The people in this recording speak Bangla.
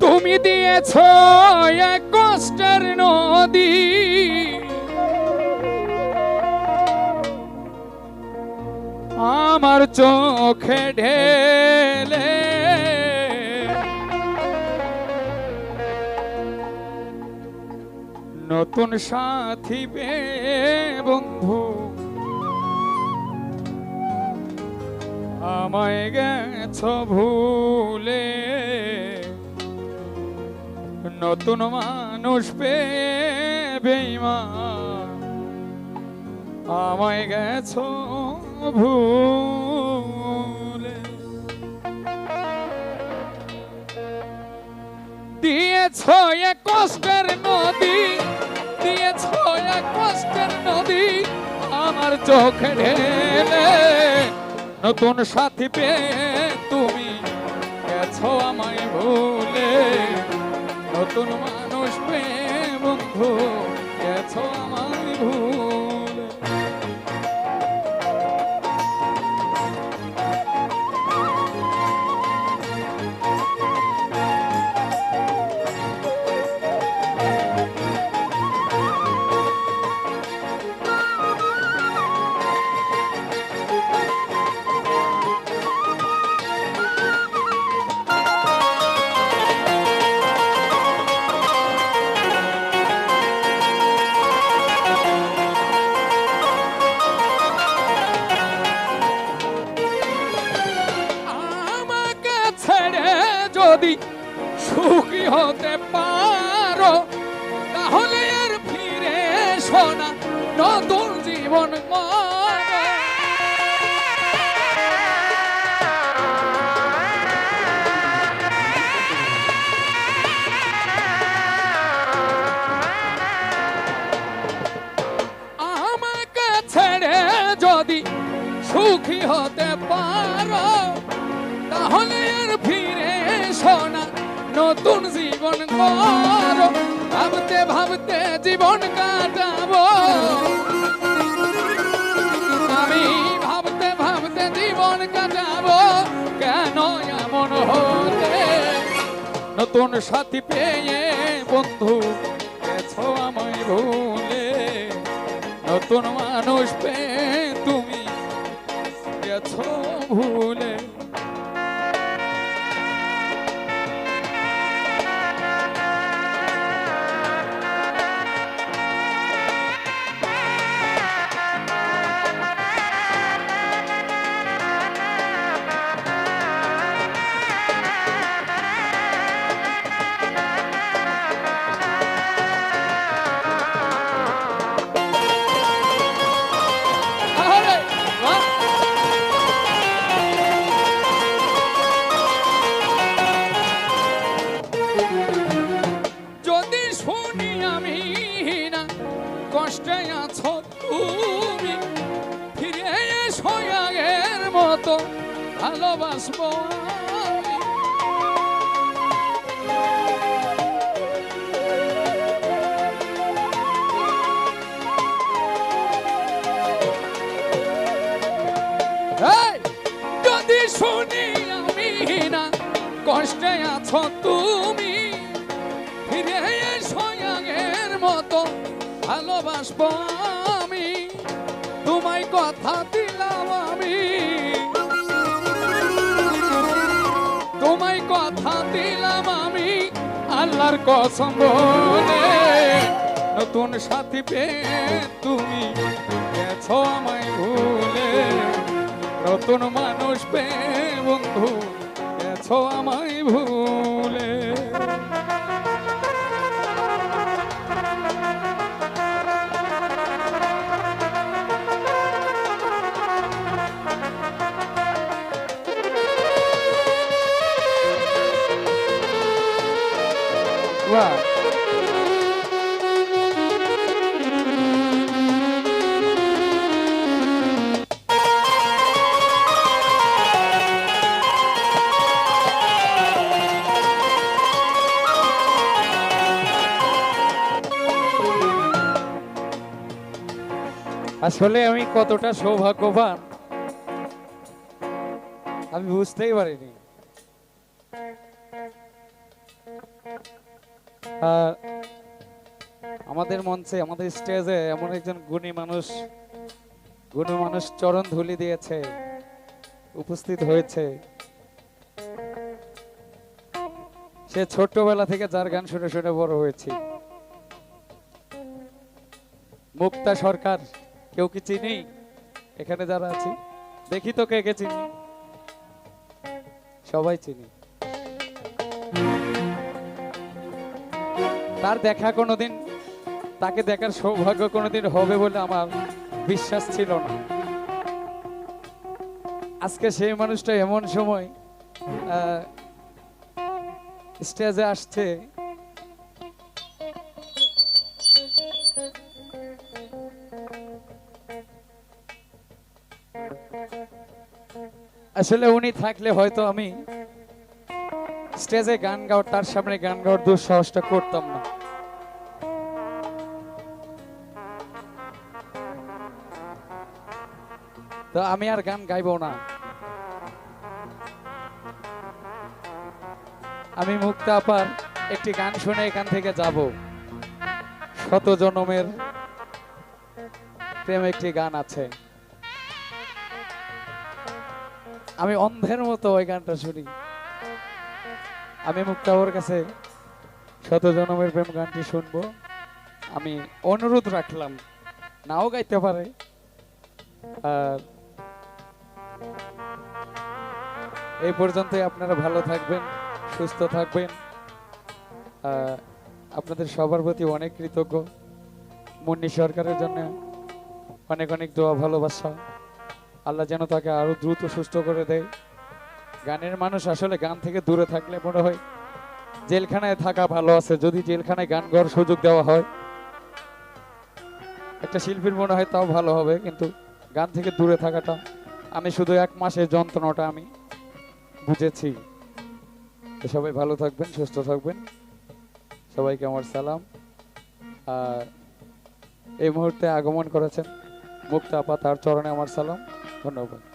তুমি দিয়েছ এক কষ্টের নদী। আমার চোখে ঢেলে। নতুন সাথী পে বন্ধু। আমায় গেছ ভুলে। নতুন মানুষ পে বেইমান আমায় গেছ ভুলে। দিয়েছ এক কষ্টের নদী, দিয়েছ এক কষ্টের নদী, আমার চোখে ঢেলে। নতুন সাথী পেয়ে তুমি গেছো আমায় ভুলে। নতুন মানুষ পেয়ে বন্ধু নতুন জীবন। আমাকে যদি সুখী হতে পারো, তাহলে ফিরে শোনা নতুন জীবন করো ভাবতে ভাবতে জীবন নতুন সাথী পেয়ে বন্ধু গেছো আমায় ভুলে। নতুন মানুষ পেয়ে তুমি গেছো ভুলে। ভালোবাসবো। যদি শুনি আমি না, কষ্টে আছো তুমি, ফিরে এসো মতো, ভালোবাসবো আমি, তোমায় কথা আল্লাহর কসম নতুন সাথী পেয়ে তুমি গেছো আমায় ভুলে। নতুন মানুষ পেয়ে বন্ধু গেছো আমায় ভুলে। বাহ। আসলে আমি কতটা সৌভাগ্যবান আমি বুঝতেই পারিনি। আমাদের মঞ্চে, আমাদের স্টেজে এমন একজন গুণী মানুষ গুণী মানুষ চরণ ধুলি দিয়েছে, উপস্থিত হয়েছে। সে ছোট্টবেলা থেকে যার গান শুনে শুনে বড় হয়েছে। মুক্তা সরকার, কেউ কি চিনি? এখানে যারা আছি, দেখি তো কে কে চিনি। সবাই চিনি। তার দেখা কোনোদিন, তাকে দেখার সৌভাগ্য কোনোদিন হবে বলে আমার বিশ্বাস ছিল না। আজকে সেই মানুষটা এমন সময় স্টেজে আসছে। আসলে উনি থাকলে হয়তো আমি স্টেজে গান গাওয়ার তার সামনে গান গাওয়ার দুঃসাহসটা করতাম না। তো আমি আর গান গাইবো না। আমি মুক্তা আপার একটি গান শুনে এখান থেকে যাব। শত জনমের প্রেম একটি গান আছে। আমি অন্ধের মতো ওই গানটা শুনি। আমি মুক্তাবর কাছে শত জনমের প্রেম গানটি শুনব। আমি অনুরোধ রাখলাম, নাও গাইতে পারে। আর এই পর্যন্তই আপনারা ভালো থাকবেন, সুস্থ থাকবেন। আপনাদের সবার প্রতি অনেক কৃতজ্ঞ। মুন্নি সরকারের জন্য অনেক অনেক দোয়া, ভালোবাসা। আল্লাহ যেন তাকে আরও দ্রুত সুস্থ করে দেয়। গানের মানুষ আসলে গান থেকে দূরে থাকলে মনে হয় জেলখানায় থাকা ভালো আছে, যদি জেলখানায় গান গাওয়ার সুযোগ দেওয়া হয়। একটা শিল্পীর মনে হয় তাও ভালো হবে, কিন্তু গান থেকে দূরে থাকাটা, আমি শুধু এক মাসের যন্ত্রণাটা আমি বুঝেছি। সবাই ভালো থাকবেন, সুস্থ থাকবেন। সবাইকে আমার সালাম। আর এই মুহূর্তে আগমন করেছেন মুক্তা আপা তার চরণে আমার সালাম। ধন্যবাদ।